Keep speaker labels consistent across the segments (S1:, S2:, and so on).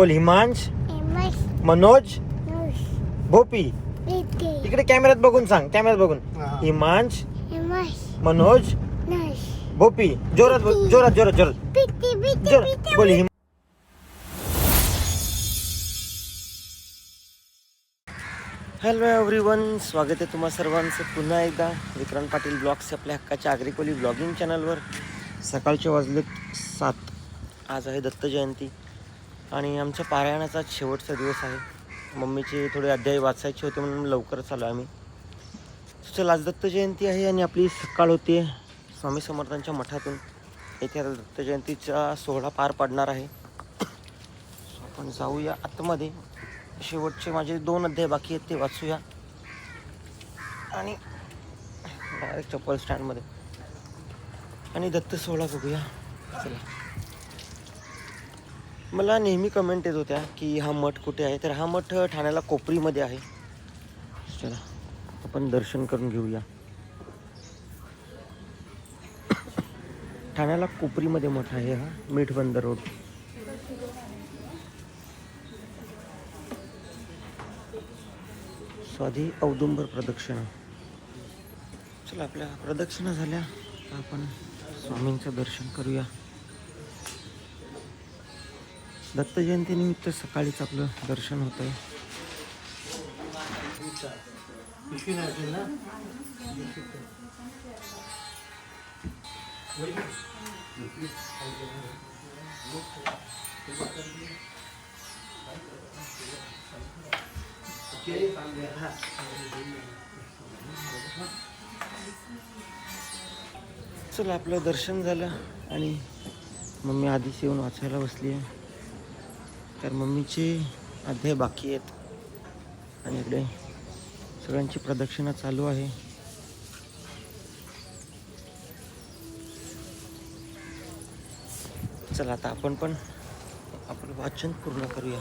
S1: बोल हिमांश? मनोज? भोपी?
S2: पिटी
S1: इकडे कॅमेऱ्यात बघून सांग कॅमेऱ्यात बघून. हिमांश? मनोज? भोपी? जोरात बोल जोरात जोरात जोरात.
S2: पिटी पिटी
S1: जोरात.
S2: पिटी
S1: बोल हिम हॅलो एव्हरीवन स्वागत आहे तुम्हा सर्वांचं पुन्हा एकदा विक्रांत पाटील ब्लॉग्स आपल्या हक्काच्या आग्रिकोली ब्लॉगिंग चॅनलवर. सकाळचे वाजलेत सात. आज आहे दत्त जयंती. आणि आमच्या पारायणाचा शेवटचा दिवस आहे. मम्मीचे थोडे अध्याय वाचायचे होते म्हणून लवकरच आलो आम्ही. चल आज दत्त जयंती आहे आणि आपली सकाळ होते. स्वामी समर्थांच्या मठातून येथे आता दत्त जयंतीचा सोहळा पार पडणार आहे. आपण जाऊया आतमध्ये. शेवटचे माझे दोन अध्याय बाकी आहेत ते वाचूया. आणि डायरेक्ट चप्पल स्टँडमध्ये. आणि दत्त सोहळा बघूया. चला. मला नेहमी कमेंट येत होत्या की हा मठ कुठे आहे? तर हा मठ ठाण्याला कोपरीमध्ये आहे. चला आपण दर्शन करून घेऊया. ठाण्याला कोपरीमध्ये मठ आहे हा मीठ रोड. स्वाधी औदुंबर प्रदक्षिणा. चला आपल्या प्रदक्षिणा झाल्या. आपण स्वामींचं दर्शन करूया. दत्त जयंतीनिमित्त सकाळीच आपलं दर्शन होत आहे चला आपलं दर्शन झालं आणि मम्मी आधीच येऊन वाचायला बसली आहे तर मम्मीचे अध्याय बाकी आहेत. आणि इकडे सगळ्यांची प्रदक्षिणा चालू आहे. चला आता आपण पण आपलं वाचन पूर्ण करूया.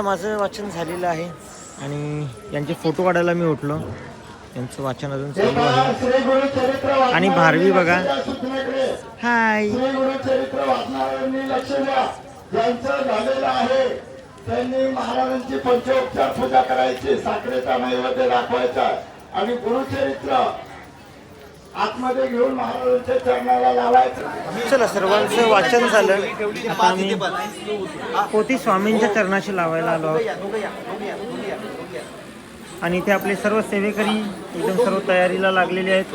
S1: चला माझं वाचन झालेलं आहे आणि यांचे फोटो काढायला मी उठलो. यांचं वाचन अजून चालू आहे. आणि भारवी बघा. हाय
S3: त्यांनी महाराजांची पंचोपचार पूजा करायची साखरेचा नैवेद्य दाखवायचा. आणि गुरुचरित्र आतमध्ये घेऊन महाराजांच्या चरणाला लावायचं.
S1: चला सर्वांचं वाचन झालं. आम्ही पोती स्वामींच्या चरणाशी लावायला आलो आहोत. आणि इथे आपले सर्व सेवेकरी एकदम सर्व तयारीला लागलेले आहेत.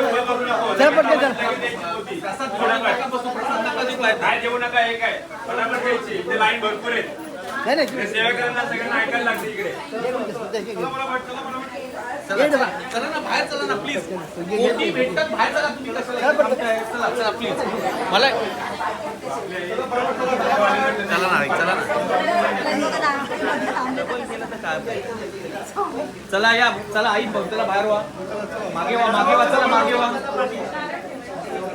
S4: दे. तिथे कोणाला काही तिथे उभं करू नको. प्रसाद थोडा वेळ. प्रसाद नका देऊ काय. काय देऊ नका हे काय पटापट घ्यायची इथे लाईन भरपूर आहे ते सेवेकरांना सगळ्यांना ऐकायला लागते इकडे चला चला ना बाहेर चला ना प्लीज मोती भेटतात बाहेर चला तुम्ही कशाला थांबताय? चला चला प्लीज मला चला ना चला ना. चला या चला आई भक्ताला बाहेर व्हा मागे व्हा मागे व्हा चला मागे व्हा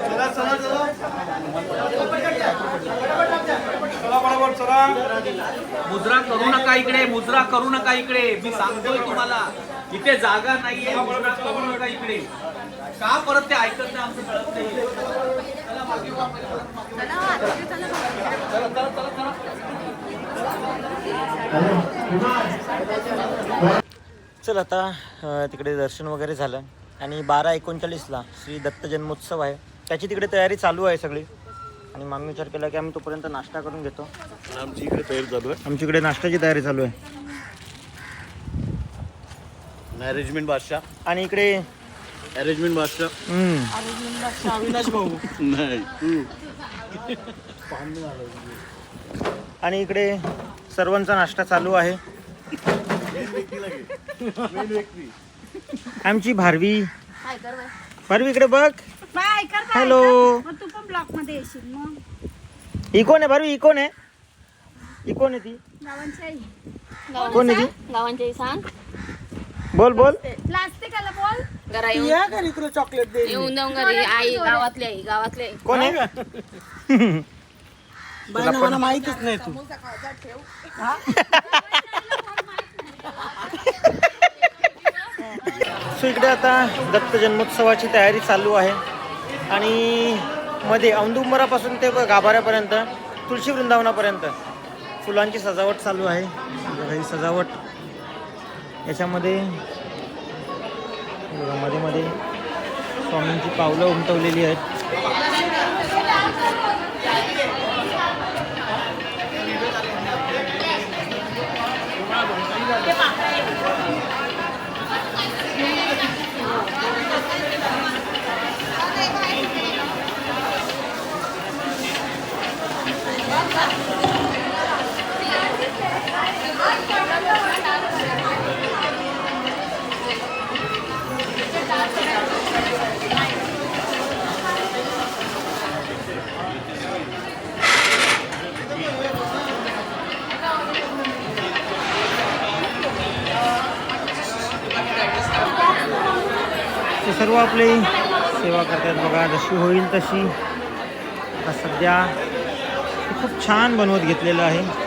S4: चला चला चला. करू नका इकडे मुद्रा करू नका इकडे. मी सांगतोय तुम्हाला. इथे जागा नाहीये. इकडे का परत ते ऐकत नाही आमचं कळत नाही. चला मागे व्हा. चला चला चला चला
S1: चल. आता तिकडे दर्शन वगैरे झालं. आणि बारा एकोणचाळीसला श्री दत्त जन्मोत्सव आहे. त्याची तिकडे तयारी चालू आहे सगळी. आणि मामी विचार केला की आम्ही तोपर्यंत नाश्ता करून घेतो.
S5: आमची इकडे तयारी चालू आहे.
S1: आमची इकडे नाश्त्याची तयारी चालू आहे.
S5: मॅनेजमेंट बादशाह.
S1: आणि इकडे
S5: अरेंजमेंट बादशाह.
S1: हम्म,
S5: अविनाश भाऊ. नाही.
S1: आणि इकडे सर्वांचा नाश्ता चालू आहे. आमची भारवी.
S6: काय कर बाई.
S1: भारवी इकडे बघ.
S6: बाय कर बाय,
S1: हॅलो.
S6: मग तू पण ब्लॉकमध्ये येशील मग.
S1: ही कोण आहे भारवी? ही कोण आहे? ही कोण आहे ती?
S6: गावांची आई.
S1: कोण आहे ती?
S7: गावांचे सांग.
S1: बोल बोल.
S6: प्लास्टिक आला बोल.
S7: घरा येऊन येऊन जाऊन घरी. आई गावातली आई गावातली आई.
S1: कोण आहे? सो इकडे आता दत्त जन्मोत्सवाची तयारी चालू आहे. आणि मध्ये औंदुंबरापासून ते गाभाऱ्यापर्यंत तुळशी वृंदावनापर्यंत. फुलांची सजावट चालू आहे. ही सजावट. याच्यामध्ये बघा मध्ये मध्ये स्वामींची पावलं उमटवलेली आहेत. सर्व आपली सेवा करतात बघा जशी होईल तशी. आता सध्या खूप छान बनवत घेतलेलं आहे.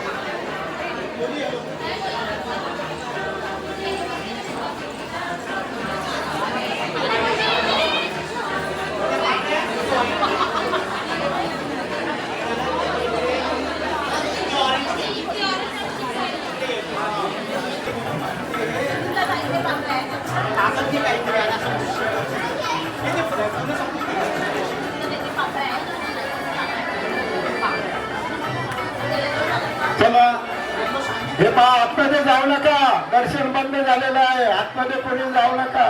S3: दर्शन बंद झालेलं आहे. आतमध्ये कोणी जाऊ नका.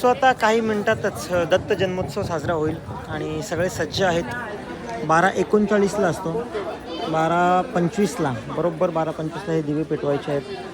S1: सो आता काही मिनिटातच दत्त जन्मोत्सव साजरा होईल आणि सगळे सज्ज आहेत. बारा एकोणचाळीसला असतो. बारा पंचवीसला बरोबर बारा पंचवीसला हे दिवे पेटवायचे आहेत.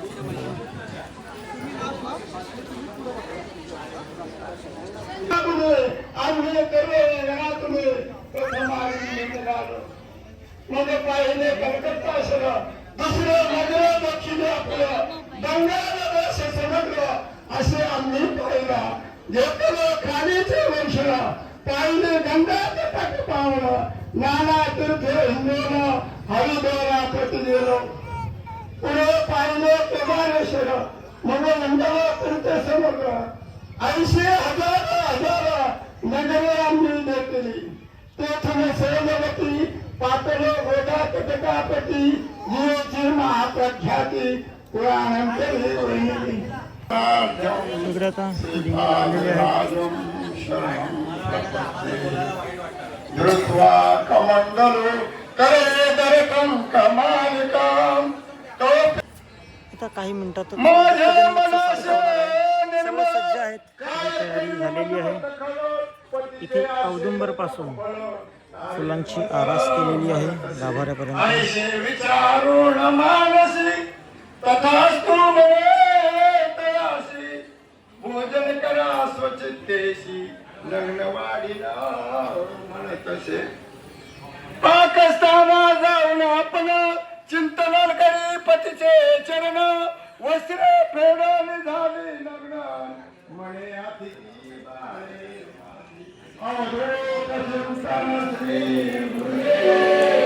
S3: तेथून सेववती पातळ गोदा कटकापती जीवची महाप्रख्याती पुराणांतरी
S1: आता आहेत
S3: धृत्वा कमंडलो करे दरकं कमालिकां तो
S1: आता काही मिनिटातच सर्व सज्ज आहेत. तयारी झालेली आहे. इथे औदुंबरपासून फुलांची आरास केलेली आहे. गाभाऱ्यापर्यंत.
S3: ऐसे विचारून जाऊन आपण चिंतन करी पतीचे चरण. वस्त्रे फेडून झाले लग्न म्हणे अतिथी बाळे अवधूत चिंतन श्री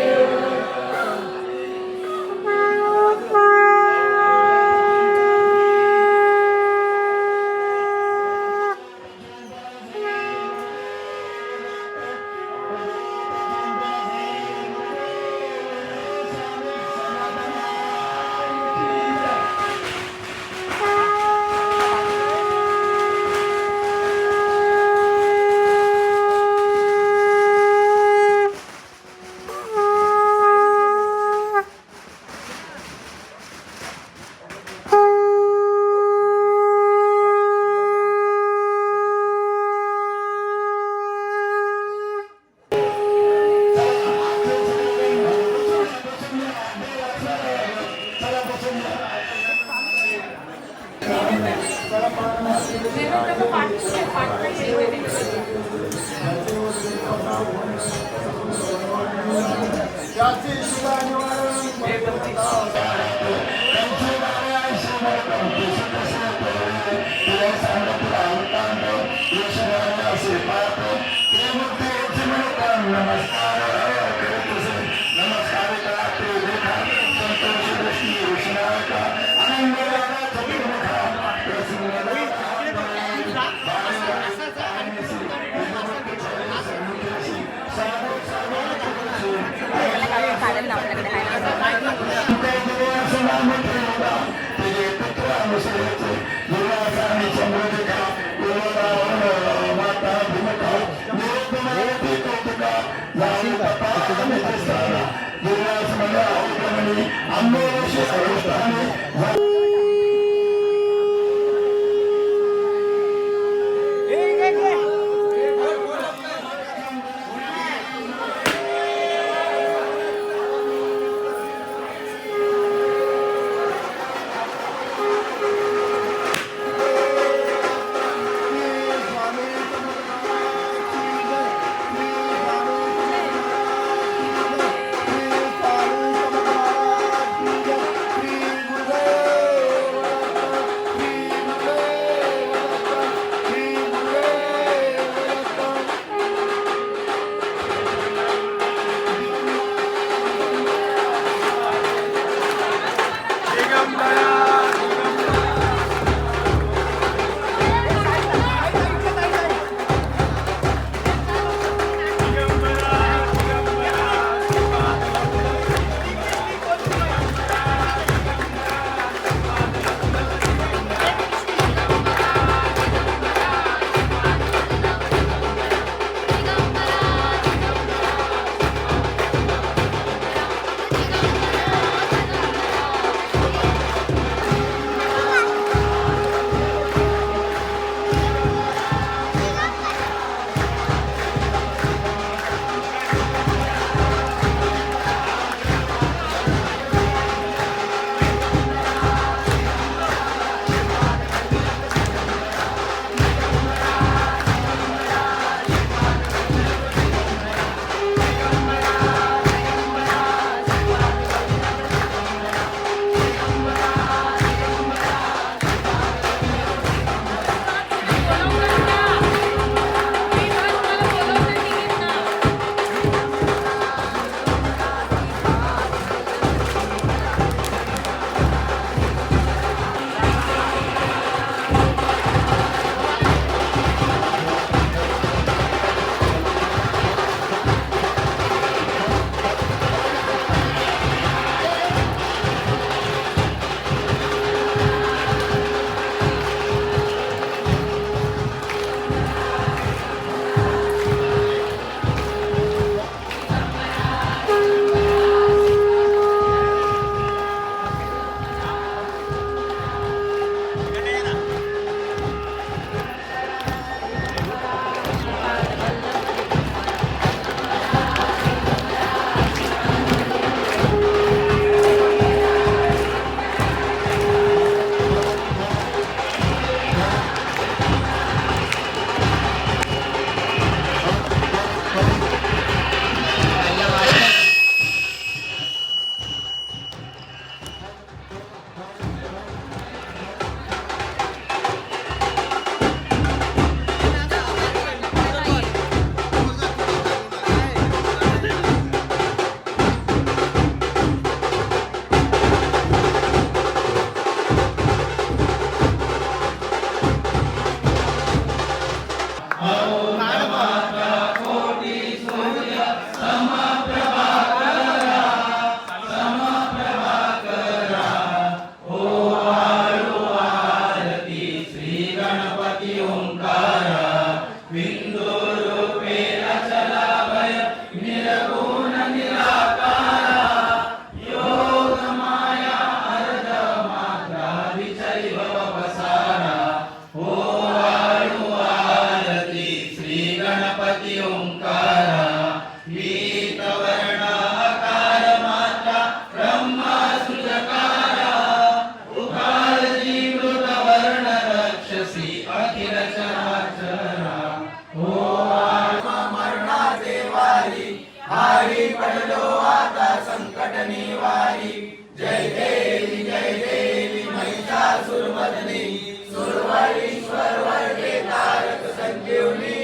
S3: हारी पडलो आता संकट निवारी. जय देवी जय देवी महिषासुरमदनी सुरवरीश्वर वर्गे तारक संजीवनी.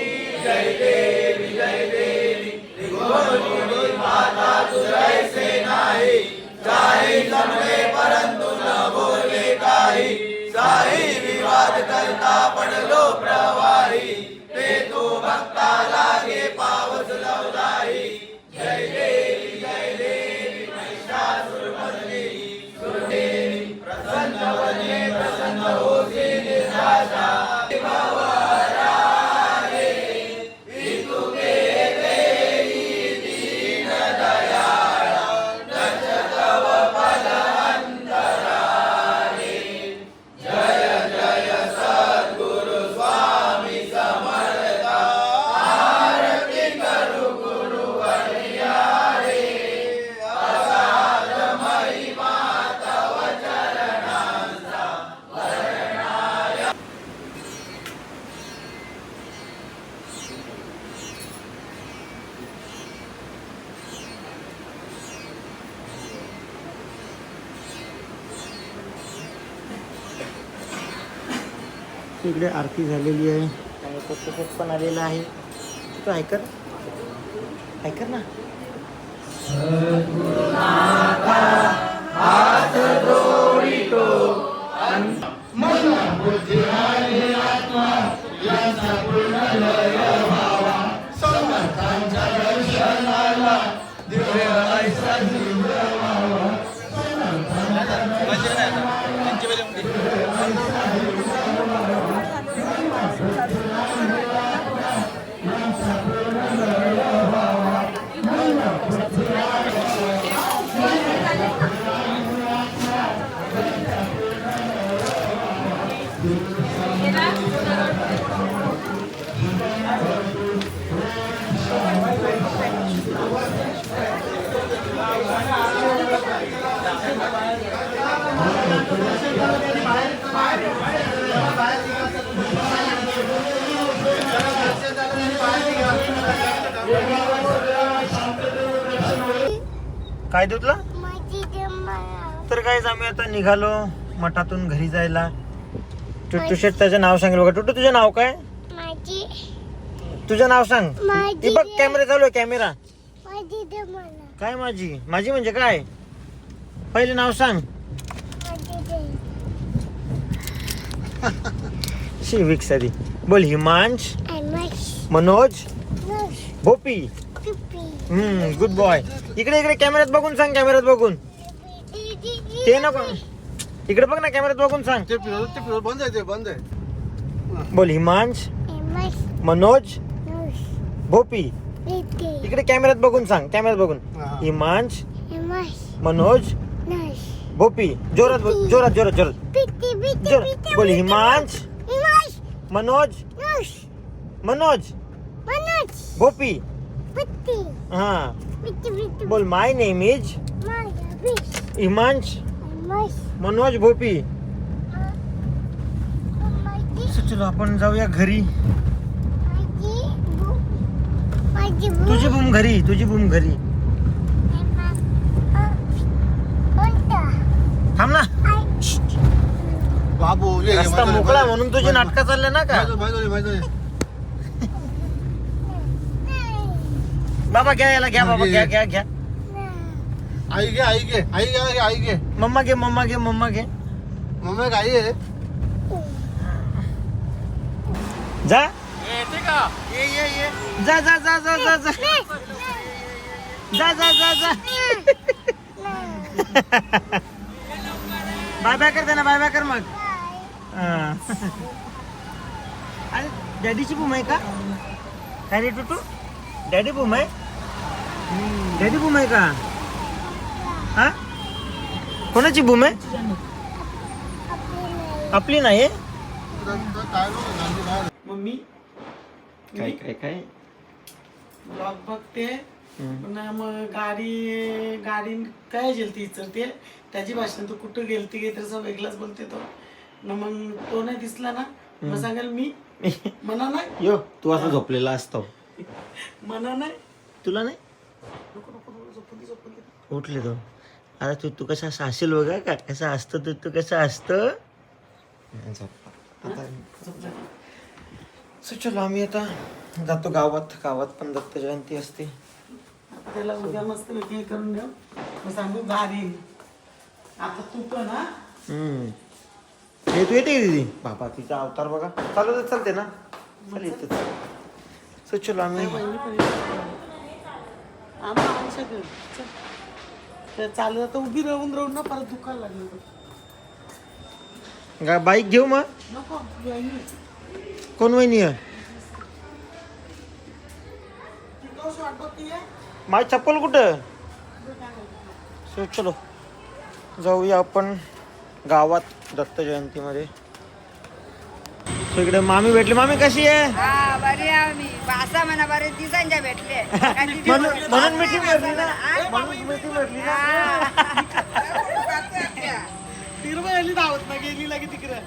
S3: जय देवी जय देवी त्रिगोणी माता तुझैसे नाही
S7: साई जमले
S3: परंतु
S1: न
S5: बोले काही. साई विवाद करता पडलो प्रवारी ते तो भक्ता लागे पावस लावला.
S1: इकडे आरती झालेली आहे. आणि फोटोशूट पण आलेला आहे. तू ऐकर ऐकर ना. काय
S2: मला.
S1: तर काय आम्ही आता निघालो मठातून घरी जायला. टुट्टू शेट त्याचं नाव सांगेल बघा. टुट्टू तुझं नाव काय? तुझं नाव सांग. बघ कॅमेरा चालू आहे कॅमेरा काय माझी? माझी म्हणजे काय? पहिले नाव सांग.
S2: माझी
S1: शी विक्सारी बोल हिमांश
S2: मश
S1: मनोज भोपी. हम्म गुड बॉय इकडे इकडे कॅमेऱ्यात बघून सांग कॅमेऱ्यात बघून. ते नको. इकडे बघ ना कॅमेऱ्यात बघून सांग.
S5: ते पिरवळ ते बंद आहे ते बंद आहे.
S1: बोल हिमांश
S2: मश
S1: मनोज भोपी. इकडे. कॅमेऱ्यात बघून सांग कॅमेऱ्यात बघून. हिमांश
S2: मश
S1: मनोज भोपी जोरात बोल जोरात जोरात जोरात. बोल हिमांश.
S2: मश
S1: मनोज.
S2: नश
S1: मनोज.
S2: मनोज.
S1: भोपी हा. बोल माय नेम इज?
S2: माझा
S1: हिमांश.
S2: मश
S1: मनोज भोपी
S2: माझी
S1: चलो आपण जाऊया घरी.
S2: माझी बु माझी बु.
S1: तुझी बूम घरी तुझी बूम घरी. थांब ना.
S5: बाबू ये,
S1: रस्ता मोकळा म्हणून तुझी नाटकं चालले ना का? बाबा घ्या याला घ्या बाबा घ्या घ्या घ्या.
S5: आई घे आई घे आई घे आई घे
S1: मम्मा घे मम्मा घे मम्मा घे.
S5: मम्मी एक आई आहे.
S1: जा. ये ये ये जा जा जा जा जा जा. जा जा जा जा. बाय बाय कर दे ना बाय बाय कर मग. हा. अरे डॅडीची बूम आहे का? काय रे टुटू? डॅडी बूम आहे? डॅडी बूम आहे का? हा? कोणाची बूम आहे? आपली नाही.
S8: मम्मी
S1: काय काय काय?
S8: ब्लॉग बघते. पुन्हा मग गाडी गाडी काय गेलती विचारते त्याची भाषा तू कुठं गेलती काही तसं वेगळाच बोलते तो. न मग तो नाही दिसला ना मग सांगेल मी म्हणा नाही.
S1: यो तू असं झोपलेला असतो.
S8: म्हणा नाही.
S1: तुला नाही?
S8: नको नको नको, झोपून दे, झोपून दे.
S1: उठले तो. अरे तू तू कसा साशील बघा का? कसं असतं तू तू कसं असतं?
S8: झोप. जा.
S1: सो चलो आम्ही आता जातो गावात. गावात पण दत्त जयंती असते.
S8: त्याला उद्या मस्त हे करून देऊ. मग सांगू गाडी आता तू पण हा?
S1: हम्म. हे तू येते दीदी? बाबा तिचा अवतार बघा. चालू तर चालते ना? चल येते. सो चलो आम्ही
S8: बहिणी पण येतात. आम्हा आमच्या घरी चल. आता उभी राहून राहून ना परत दुखायला लागलं
S1: गा बाईक घेऊ मग?
S8: नको
S1: कोण वहिनी आहे?
S8: ती कशी वाट बघतीये
S1: माझी चप्पल कुठं? सो चलो. जाऊया आपण गावात दत्त जयंतीमध्ये. सो इकडे मामी भेटली. मामी कशी आहे?
S9: हा बरे आम्ही. पासा म्हणा बरे दिसांच्या भेटले.
S1: म्हणून म्हणून मिठी भेटली ना? म्हणून मिठी भेटली ना
S8: तिरवा आली धावत ना? गेली लागे तिकडे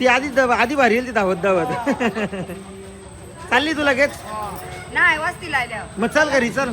S1: ती आधी आधी भारी येईल ती धावत धावत. चालली तू लगेच
S9: नाही वस्तीला आल्यावर
S1: मग चल घरी चल.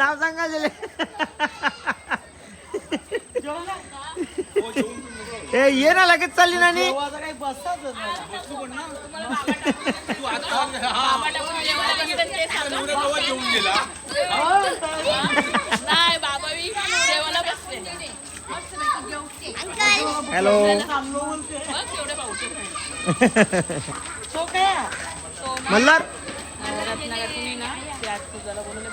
S1: नाव सांगा ए ये ना लगेच चालली ना हॅलो. मल्हार.
S7: रत्नागर तुम्ही ना ते आज तुझ्याला बोलवलं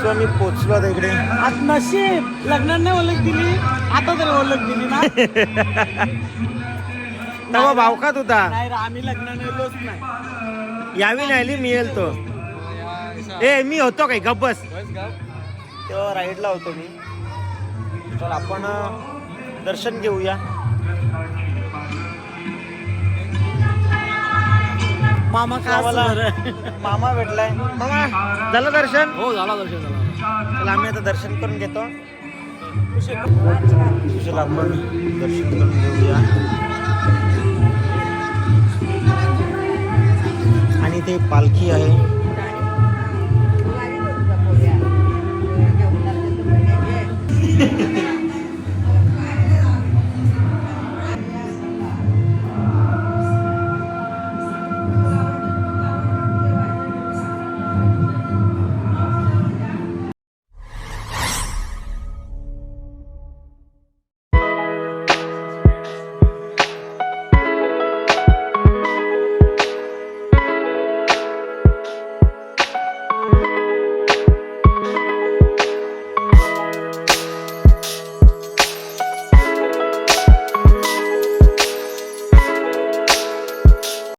S1: सो आम्ही पोचलो आता इकडे
S8: आज नशीब. लग्नात नाही ओळख दिली आता तरी ओळख दिली ना.
S1: तेव्हा भावकात होता
S8: नाही रे, आम्ही लग्नात नेलोच नाही.
S1: यावी नाही आली मी येईल तो. ए मी होतो काय? गब्बस तेव्हा राईडला होतो मी. तर आपण अं, दर्शन घेऊया.
S8: मामा असं
S1: मामा भेटलाय. मामा झालं दर्शन? हो झालं दर्शन चला आम्ही आता दर्शन करून घेतो. कुशल आपण दर्शन करून घेऊया. आणि ते पालखी आहे.